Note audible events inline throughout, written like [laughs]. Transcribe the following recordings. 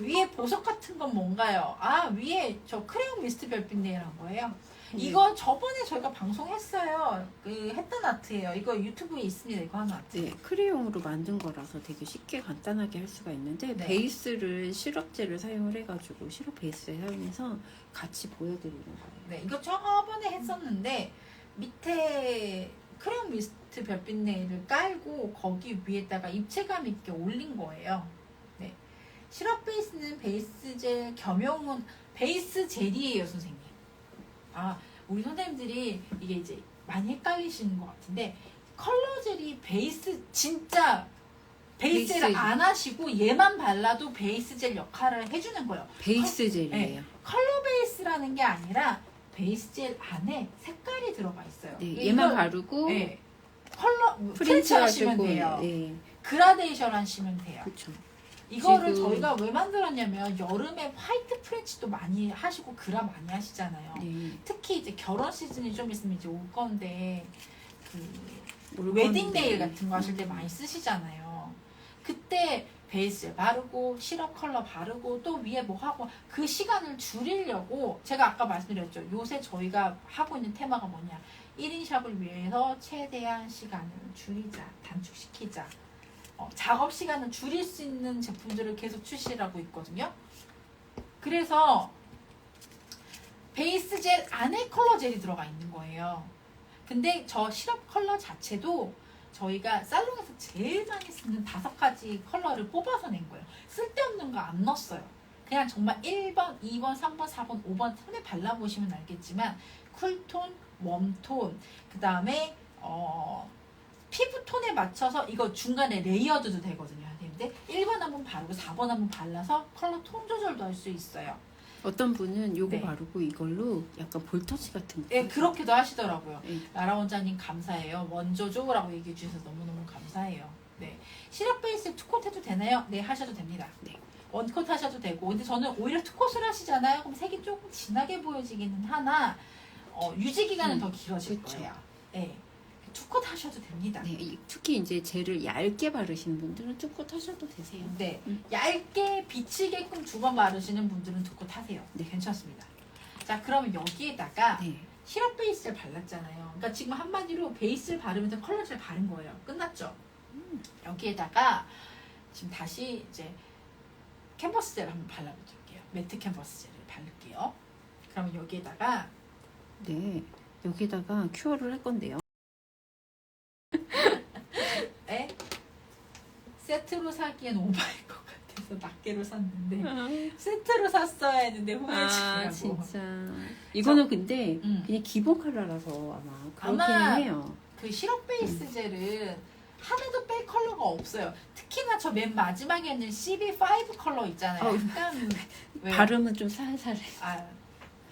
위에 보석 같은 건 뭔가요? 아 위에 저 크레용 미스트 별빛 네일한 거예요. 네. 이거 저번에 저희가 방송했어요. 그 했던 아트예요. 이거 유튜브에 있습니다. 이거 하나 아트. 네, 크레용으로 만든 거라서 되게 쉽게 간단하게 할 수가 있는데 네. 베이스를 시럽젤을 사용을 해가지고 시럽 베이스를 사용해서 같이 보여드리는 거예요. 네, 이거 저번에 했었는데 밑에 크레용 미스트 별빛 네일을 깔고 거기 위에다가 입체감 있게 올린 거예요. 네. 시럽 베이스는 베이스 젤 겸용은 베이스 젤이에요, 선생님. 아, 우리 선생님들이 이게 이제 많이 헷갈리시는 것 같은데 컬러 젤이 베이스 진짜 베이스 젤 베이스. 안 하시고 얘만 발라도 베이스 젤 역할을 해주는 거예요. 베이스 젤이에요. 컬러 베이스라는 게 아니라 베이스 젤 안에 색깔이 들어가 있어요. 네, 이걸- 얘만 바르고 네. 컬러 프린트 프린트 하시면 하시고 돼요. 네, 그라데이션 하시면 돼요. 그렇죠. 이거를 지금- 저희가 왜 만들었냐면 여름에 화이트 프렌치도 많이 하시고 그라 많이 하시잖아요. 네, 특히 이제 결혼 시즌이 좀 있으면 이제 올 건데 그 올 웨딩 건데. 네일 같은 거 하실 때 많이 쓰시잖아요. 그때 베이스 바르고 시럽 컬러 바르고 또 위에 뭐 하고 그 시간을 줄이려고 제가 아까 말씀드렸죠. 요새 저희가 하고 있는 테마가 뭐냐. 1인 샵을 위해서 최대한 시간을 줄이자, 단축시키자. 어, 작업 시간을 줄일 수 있는 제품들을 계속 출시하고 있거든요. 그래서 베이스 젤 안에 컬러 젤이 들어가 있는 거예요. 근데 저 시럽 컬러 자체도 저희가 살롱에서 제일 많이 쓰는 다섯 가지 컬러를 뽑아서 낸 거예요. 쓸데없는 거 안 넣었어요. 그냥 정말 1번, 2번, 3번, 4번, 5번 손에 발라보시면 알겠지만 쿨톤, 웜톤, 그 다음에 어, 피부톤에 맞춰서 이거 중간에 레이어드도 되거든요. 선생님들 1번 한번 바르고 4번 한번 발라서 컬러 톤 조절도 할 수 있어요. 어떤 분은 요거 네. 바르고 이걸로 약간 볼터치 같은 거. 예, 그렇게도 하시더라고요. 네. 나라 원장님 감사해요. 먼저 줘라고 얘기해 주셔서 너무너무 감사해요. 네. 시럽 베이스 투콧 해도 되나요? 네, 하셔도 됩니다. 네. 원콧 하셔도 되고. 근데 저는 오히려 투콧을 하시잖아요. 그럼 색이 조금 진하게 보여지기는 하나, 어, 유지 기간은 음, 더 길어질 그쵸. 거예요. 네. 투콧 하셔도 됩니다. 네, 이- 특히 이제 젤을 얇게 바르시는 분들은 뚜껑 타셔도 되세요. 네. 음. 얇게 비치게끔 두 번 바르시는 분들은 투콧 하세요. 네. 괜찮습니다. 자, 그러면 여기에다가 네, 시럽 베이스를 발랐잖아요. 그러니까 지금 한마디로 베이스를 바르면서 컬러를 바른 거예요. 끝났죠? 여기에다가 지금 다시 이제 캔버스 젤을 한번 발라볼게요. 매트 캔버스 젤을 바를게요. 그러면 여기에다가 네. 여기다가 큐어를 할 건데요. 에 세트로 사기엔 오바일 것 같아서 낱개로 샀는데 세트로 샀어야 했는데 후회지라고. 아, 진짜. 이거는 근데 음. 그냥 기본 컬러라서 아마 그렇기는 아마 해요. 그 시럽 베이스 젤은 하나도 뺄 컬러가 없어요. 특히나 저 맨 마지막에 있는 CB5 컬러 있잖아요. 어. 약간? 발음은 좀 살살해. 아,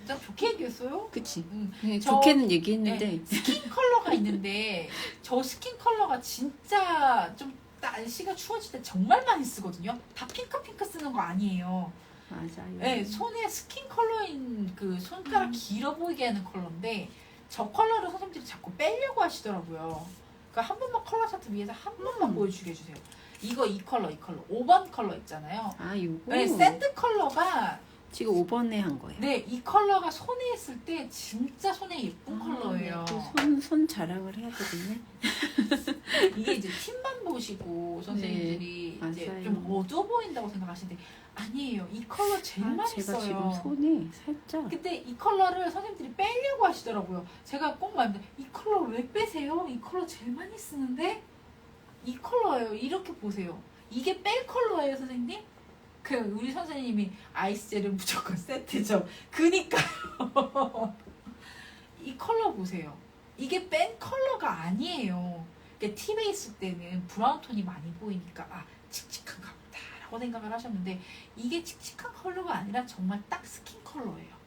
좀 좋게 얘기했어요? 그치. 음, 네, 저- 좋게는 얘기했는데. 네, 스킨 컬러가 있는데 저 스킨 컬러가 진짜 좀 날씨가 추워질 때 정말 많이 쓰거든요. 다 핑크 핑크 쓰는 거 아니에요. 맞아요. 네, 손에 스킨 컬러인 그 손가락 음. 길어 보이게 하는 컬러인데 저 컬러를 선생님들이 자꾸 빼려고 하시더라고요. 그러니까 한 번만 컬러 차트 위에서 한 번만 음. 보여주게 해주세요. 이거 이 컬러 이 컬러 5번 컬러 있잖아요. 아, 요거. 네, 샌드 컬러가 지금 5번에 한 거예요. 네, 이 컬러가 손에 했을 때 진짜 손에 예쁜 컬러예요. 아, 네, 또 손, 손 자랑을 해야 되겠네. [laughs] 이게 이제 팀만 보시고 선생님들이 네, 이제 맞아요. 좀 어두워 보인다고 생각하시는데 아니에요. 이 컬러 제일 아, 많이 제가 써요. 지금 손에 살짝. 근데 이 컬러를 선생님들이 빼려고 하시더라고요. 제가 꼭 말합니다. 이 컬러 왜 빼세요? 이 컬러 제일 많이 쓰는데 이 컬러예요. 이렇게 보세요. 이게 뺄 컬러예요, 선생님? 그 우리 선생님이 아이스젤은 무조건 세트죠. 그니까요. [laughs] 이 컬러 보세요. 이게 뺀 컬러가 아니에요. 그러니까 티 베이스 때는 브라운 톤이 많이 보이니까 아 칙칙한가 보다라고 생각을 하셨는데 이게 칙칙한 컬러가 아니라 정말 딱 스킨 컬러예요.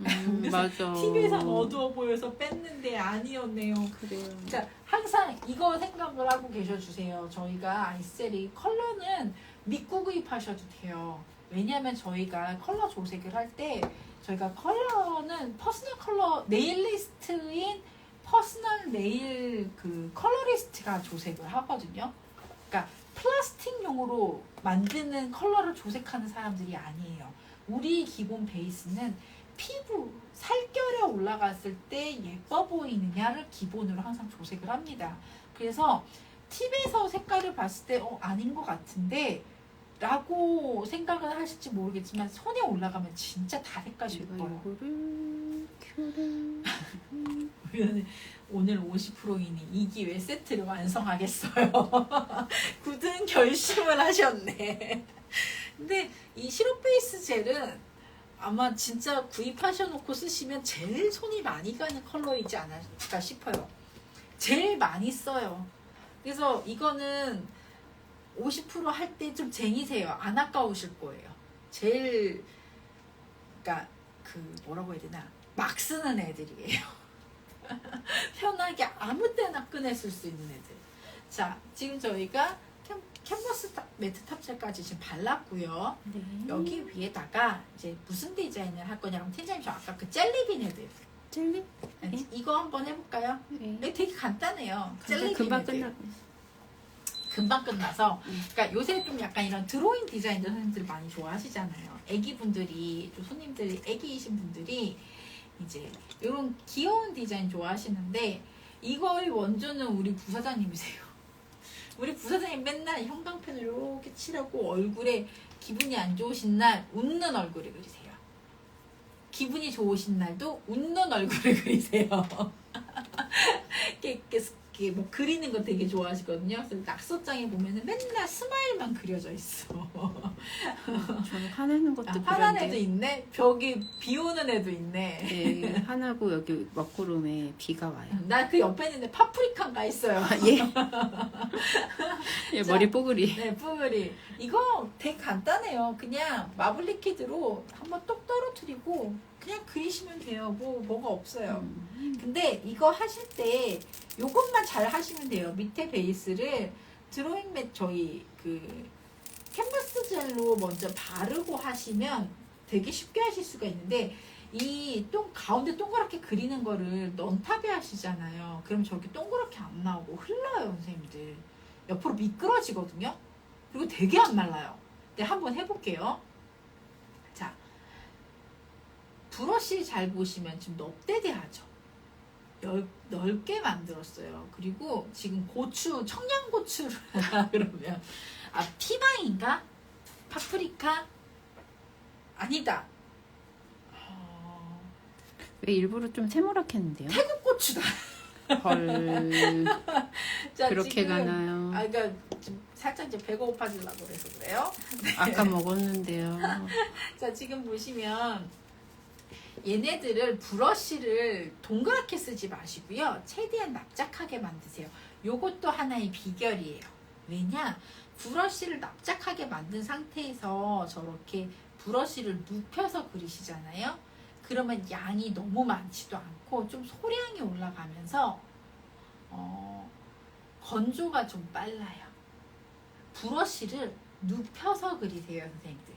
음, [laughs] 맞아. TV에서 어두워 보여서 뺐는데 아니었네요. 그래요. 자, 항상 이거 생각을 하고 계셔주세요. 저희가 아이셀이 컬러는 믿고 구입하셔도 돼요. 왜냐하면 저희가 컬러 조색을 할 때 저희가 컬러는 퍼스널 컬러 네일리스트인 퍼스널 네일 그 컬러리스트가 조색을 하거든요. 그러니까 플라스틱용으로 만드는 컬러를 조색하는 사람들이 아니에요. 우리 기본 베이스는 피부, 살결에 올라갔을 때 예뻐 보이느냐를 기본으로 항상 조색을 합니다. 그래서 팁에서 색깔을 봤을 때 어, 아닌 것 같은데 라고 생각을 하실지 모르겠지만 손에 올라가면 진짜 다 색깔이 예뻐요. 큐를 오늘 50%이니 이 기회 세트를 완성하겠어요. [laughs] 굳은 결심을 하셨네. 근데 이 시럽 베이스 젤은 아마 진짜 구입하셔놓고 쓰시면 제일 손이 많이 가는 컬러이지 않을까 싶어요. 제일 많이 써요. 그래서 이거는 50%할 때 좀 쟁이세요. 안 아까우실 거예요. 제일 그러니까 그 뭐라고 해야 되나 막 쓰는 애들이에요. [laughs] 편하게 아무 때나 꺼내 쓸 수 있는 애들. 자, 지금 저희가 캔, 캔버스 탑, 매트 탑재까지 지금 발랐고요. 네. 여기 위에다가 이제 무슨 디자인을 할 거냐면 팀장님 저 아까 그 젤리빈 애들 젤리? 네. 이거 한번 해볼까요? 네. 이거 되게 간단해요. 젤리빈 금방 애들. 끝나고 금방 끝나서 음. 그러니까 요새 좀 약간 이런 드로잉 디자인들 선생님들 많이 좋아하시잖아요. 애기 분들이 좀 손님들이 애기이신 분들이 이제 이런 귀여운 디자인 좋아하시는데 이거의 원조는 우리 부사장님이세요. [laughs] 우리 부사장님 맨날 형광펜을 이렇게 칠하고 얼굴에 기분이 안 좋으신 날 웃는 얼굴을 그리세요. 기분이 좋으신 날도 웃는 얼굴을 [laughs] 그리세요. [laughs] 이렇게, 이렇게, 이렇게 뭐 그리는 거 되게 좋아하시거든요. 그래서 낙서장에 보면은 맨날 스마일만 그려져 있어. 저는 화내는 것도 아, 화난 그런데 애도 있네. 벽에 비 오는 애도 있네. 네, 화나고 여기 먹구름에 비가 와요. 나 그 옆에 있는데 파프리카가 있어요. 아, 예. [laughs] 예, 자. 머리 뽀글이. 네, 뿌리. 이거 되게 간단해요. 그냥 마블 리퀴드로 한번 똑 떨어뜨리고 그냥 그리시면 돼요. 뭐 뭐가 없어요. 음. 근데 이거 하실 때 요것만 잘 하시면 돼요. 밑에 베이스를 드로잉 맷 저희 그 캔버스 젤로 먼저 바르고 하시면 되게 쉽게 하실 수가 있는데 이 동, 가운데 동그랗게 그리는 거를 넌탑에 하시잖아요. 그럼 저렇게 동그랗게 안 나오고 흘러요, 선생님들. 옆으로 미끄러지거든요. 그리고 되게 안 말라요. 네, 한번 해볼게요. 자, 브러쉬 잘 보시면 지금 넙대대하죠. 넓, 넓게 만들었어요. 그리고 지금 고추, 청양고추를 [laughs] 그러면 아 피망인가? 파프리카? 아니다. 어, 왜 일부러 좀 세모락했는데요? 태국 고추다. 헐. [laughs] 자, 그렇게 지금, 가나요? 아, 그러니까 좀 살짝 이제 배가 고파지려고 그래서 그래요. 아까 먹었는데요. [laughs] 자, 지금 보시면 얘네들을 브러쉬를 동그랗게 쓰지 마시고요. 최대한 납작하게 만드세요. 요것도 하나의 비결이에요. 왜냐? 브러쉬를 납작하게 만든 상태에서 저렇게 브러쉬를 눕혀서 그리시잖아요. 그러면 양이 너무 많지도 않고 좀 소량이 올라가면서 어, 건조가 좀 빨라요. 브러쉬를 눕혀서 그리세요, 선생님들.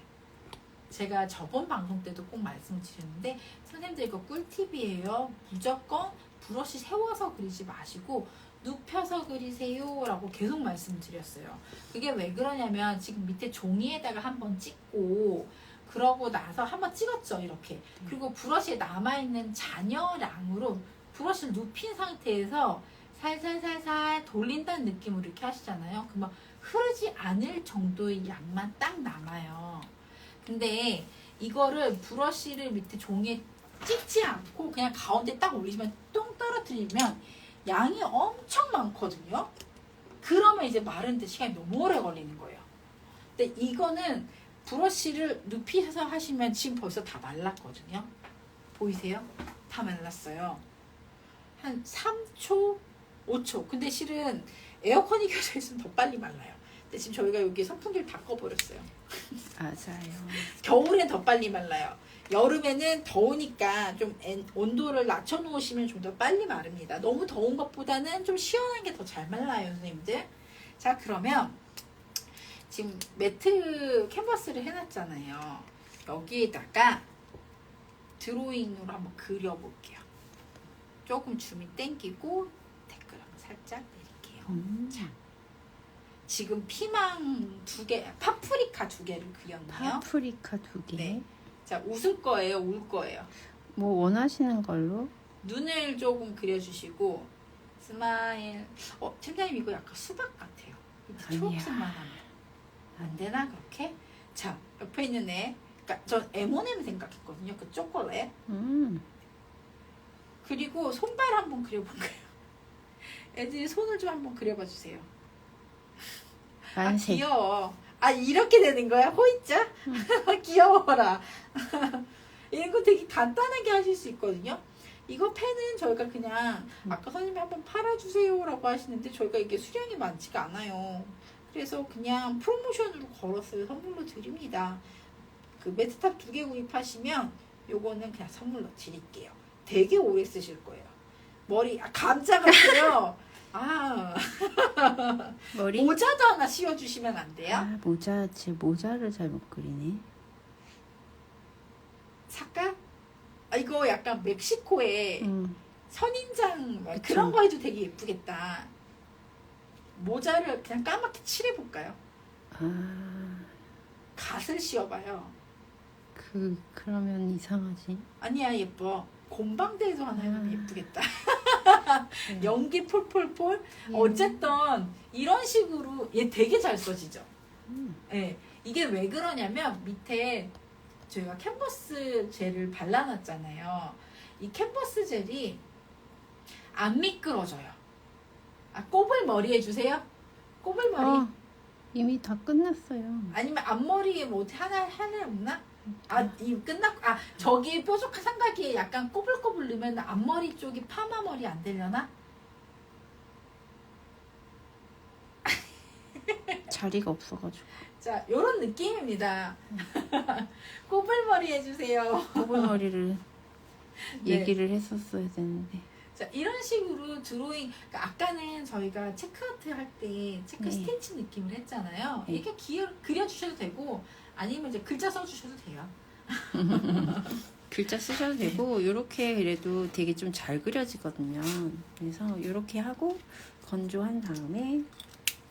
제가 저번 방송 때도 꼭 말씀을 드렸는데 선생님들 이거 꿀팁이에요. 무조건 브러쉬 세워서 그리지 마시고 눕혀서 그리세요 라고 계속 말씀드렸어요. 그게 왜 그러냐면 지금 밑에 종이에다가 한번 찍고 그러고 나서 한번 찍었죠 이렇게 그리고 브러쉬에 남아있는 잔여량으로 브러쉬를 눕힌 상태에서 살살살살 돌린다는 느낌으로 이렇게 하시잖아요 그러면 흐르지 않을 정도의 양만 딱 남아요 근데 이거를 브러쉬를 밑에 종이에 찍지 않고 그냥 가운데 딱 올리시면 똥 떨어뜨리면 양이 엄청 많거든요. 그러면 이제 마르는데 시간이 너무 오래 걸리는 거예요. 근데 이거는 브러쉬를 눕히셔서 하시면 지금 벌써 다 말랐거든요. 보이세요? 다 말랐어요. 한 3초, 5초. 근데 실은 에어컨이 켜져 있으면 더 빨리 말라요. 근데 지금 저희가 여기 선풍기를 다 꺼버렸어요. 맞아요. 겨울엔 더 빨리 말라요. 여름에는 더우니까 좀 엔- 온도를 낮춰 놓으시면 좀 더 빨리 마릅니다. 너무 더운 것보다는 좀 시원한 게 더 잘 말라요, 선생님들. 자, 그러면 지금 매트 캔버스를 해놨잖아요. 여기에다가 드로잉으로 한번 그려볼게요. 조금 줌이 땡기고 댓글 한번 살짝 내릴게요. 음. 지금 피망 두 개, 파프리카 두 개를 그렸네요. 파프리카 두 개. 네. 자, 웃을 거예요, 울 거예요. 뭐 원하시는 걸로? 눈을 조금 그려주시고 스마일. 어, 팀장님 이거 약간 수박 같아요. 초록색만 하면 안 되나 그렇게? 자, 옆에 있는 애. 그러니까 전 M&M 생각했거든요. 그 초콜릿. 음. 그리고 손발 한번 그려볼까요? 애들이 손을 좀 한번 그려봐 주세요. 아 만색. 귀여워. 아 이렇게 되는 거야? 호이자? [laughs] 귀여워라. [laughs] 이런 거 되게 간단하게 하실 수 있거든요. 이거 펜은 저희가 그냥 아까 선생님이 한번 팔아주세요라고 하시는데 저희가 이게 수량이 많지가 않아요. 그래서 그냥 프로모션으로 걸었어요. 선물로 드립니다. 그 매트탑 두 개 구입하시면 요거는 그냥 선물로 드릴게요. 되게 오래 쓰실 거예요. 머리 아, 감자 같고요. [laughs] 아 머리? 모자도 하나 씌워주시면 안 돼요? 아, 모자, 제 모자를 잘 못 그리네. 살까? 아, 이거 약간 멕시코의 음. 선인장 막. 그런 거 해도 되게 예쁘겠다. 모자를 그냥 까맣게 칠해볼까요? 아, 갓을 씌워봐요. 그, 그러면 이상하지. 아니야 예뻐. 곰방대에도 하나 해보면 아. 예쁘겠다. [laughs] 네. [laughs] 연기 폴폴폴. 예. 어쨌든 이런 식으로 얘 되게 잘 써지죠. 음. 예, 이게 왜 그러냐면 밑에 저희가 캔버스 젤을 발라놨잖아요. 이 캔버스 젤이 안 미끄러져요. 아, 꼬불 머리 해주세요. 꼬불 머리. 어, 이미 다 끝났어요. 아니면 앞머리에 뭐 하나 하나 없나? 아, 이 끝났고 아 저기 뾰족한 삼각기에 약간 꼬불꼬불 넣으면 앞머리 쪽이 파마 머리 안 되려나? [laughs] 자리가 없어가지고. 자, 요런 느낌입니다. [laughs] 꼬불머리 해주세요. 꼬불머리를 [laughs] 네. 얘기를 했었어야 되는데. 자, 이런 식으로 드로잉, 그러니까 아까는 저희가 체크아트 할 때 체크 네. 스티치 느낌을 했잖아요. 네. 이렇게 기, 그려주셔도 되고, 아니면 이제 글자 써주셔도 돼요. [laughs] 글자 쓰셔도 되고, 요렇게 그래도 되게 좀 잘 그려지거든요. 그래서 요렇게 하고, 건조한 다음에,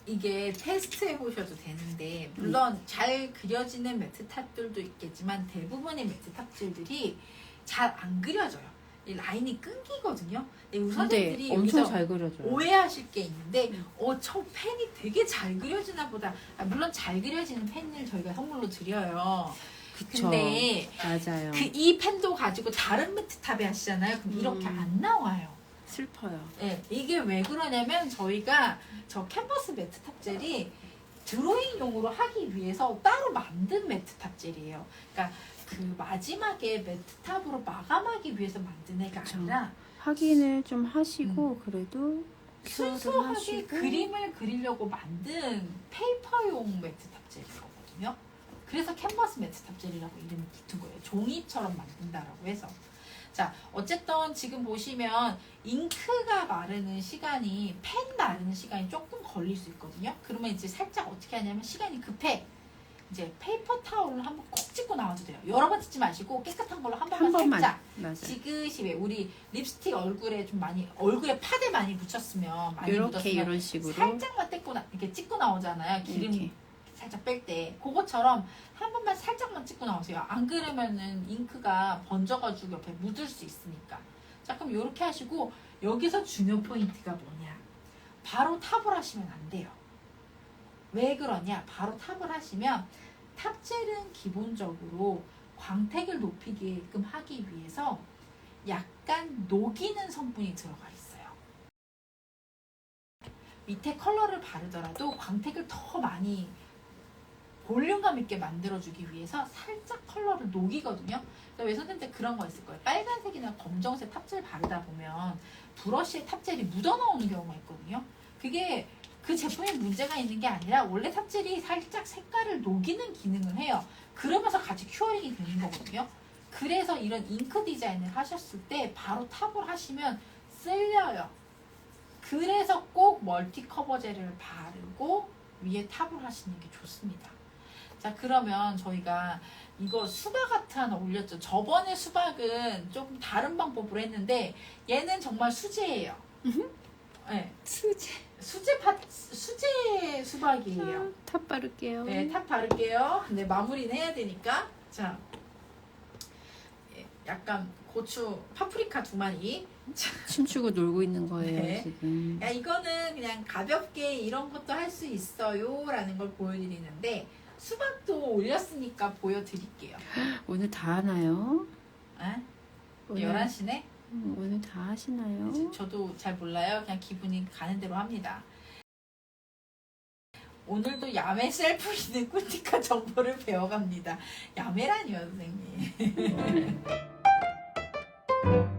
이게 테스트 해보셔도 되는데, 물론 잘 그려지는 매트 탑들도 있겠지만, 대부분의 매트탑들이 잘 안 그려져요. 이 라인이 끊기거든요. 근데 우리 선생님들이 엄청 여기서 잘 그려져요. 오해하실 게 있는데 음. 어, 저 펜이 되게 잘 그려지나 보다. 아, 물론 잘 그려지는 펜을 저희가 선물로 드려요. 그쵸. 근데 맞아요. 그 이 펜도 가지고 다른 매트탑에 하시잖아요. 그럼 이렇게 음. 안 나와요. 슬퍼요. 예, 이게 왜 그러냐면 저희가 저 캔버스 매트 탑 젤이 드로잉용으로 하기 위해서 따로 만든 매트 탑 젤이에요. 그러니까 그 마지막에 매트탑으로 마감하기 위해서 만든 애가 그쵸. 아니라 확인을 좀 하시고, 그래도 큐어를 음. 순수하게 하시고. 그림을 그리려고 만든 페이퍼용 매트탑 젤이거든요. 그래서 캔버스 매트탑 젤이라고 이름이 붙은 거예요. 종이처럼 만든다라고 해서. 자, 어쨌든 지금 보시면 잉크가 마르는 시간이 펜 마르는 시간이 조금 걸릴 수 있거든요. 그러면 이제 살짝 어떻게 하냐면 시간이 급해. 이제 페이퍼 타올을 한번 콕 찍고 나와도 돼요. 여러 번 찍지 마시고 깨끗한 걸로 한 번만, 한 번만. 살짝 맞아요. 지그시 왜 우리 립스틱 얼굴에 좀 많이 얼굴에 파데 많이 묻혔으면 많이 이렇게 묻었으면 이런 식으로 살짝만 떼고 나 이렇게 찍고 나오잖아요. 기름 이렇게. 살짝 뺄 때 그것처럼 한 번만 살짝만 찍고 나오세요. 안 그러면은 잉크가 번져가지고 옆에 묻을 수 있으니까. 자 그럼 이렇게 하시고 여기서 중요 포인트가 뭐냐? 바로 탑을 하시면 안 돼요. 왜 그러냐? 바로 탑을 하시면 탑젤은 기본적으로 광택을 높이게끔 하기 위해서 약간 녹이는 성분이 들어가 있어요. 밑에 컬러를 바르더라도 광택을 더 많이 볼륨감 있게 만들어주기 위해서 살짝 컬러를 녹이거든요. 왜 선생님들 그런 거 있을 거예요. 빨간색이나 검정색 탑젤 바르다 보면 브러쉬에 탑젤이 묻어나오는 경우가 있거든요. 그게 그 제품에 문제가 있는 게 아니라 원래 탑젤이 살짝 색깔을 녹이는 기능을 해요. 그러면서 같이 큐어링이 되는 거거든요. 그래서 이런 잉크 디자인을 하셨을 때 바로 탑을 하시면 쓸려요. 그래서 꼭 멀티 커버 젤을 바르고 위에 탑을 하시는 게 좋습니다. 자 그러면 저희가 이거 수박 아트 하나 올렸죠. 저번에 수박은 조금 다른 방법으로 했는데 얘는 정말 수제예요. 네, 수제. 수제 파 수제 수박이에요. 탑 바를게요. 네, 탑 바를게요. 근데 마무리는 해야 되니까. 자, 예, 약간 고추, 파프리카 두 마리. 춤추고 놀고 있는 거예요 네. 지금. 야, 이거는 그냥 가볍게 이런 것도 할 수 있어요. 라는 걸 보여드리는데, 수박도 올렸으니까 보여드릴게요. [gasps] 오늘 다 하나요? 아? 오늘, 11시네? 음, 오늘 다 하시나요? 저도 잘 몰라요. 그냥 기분이 가는 대로 합니다. 오늘도 야매 셀프 있는 꿀티카 [laughs] 정보를 배워갑니다. 야매라니요, 선생님. [laughs]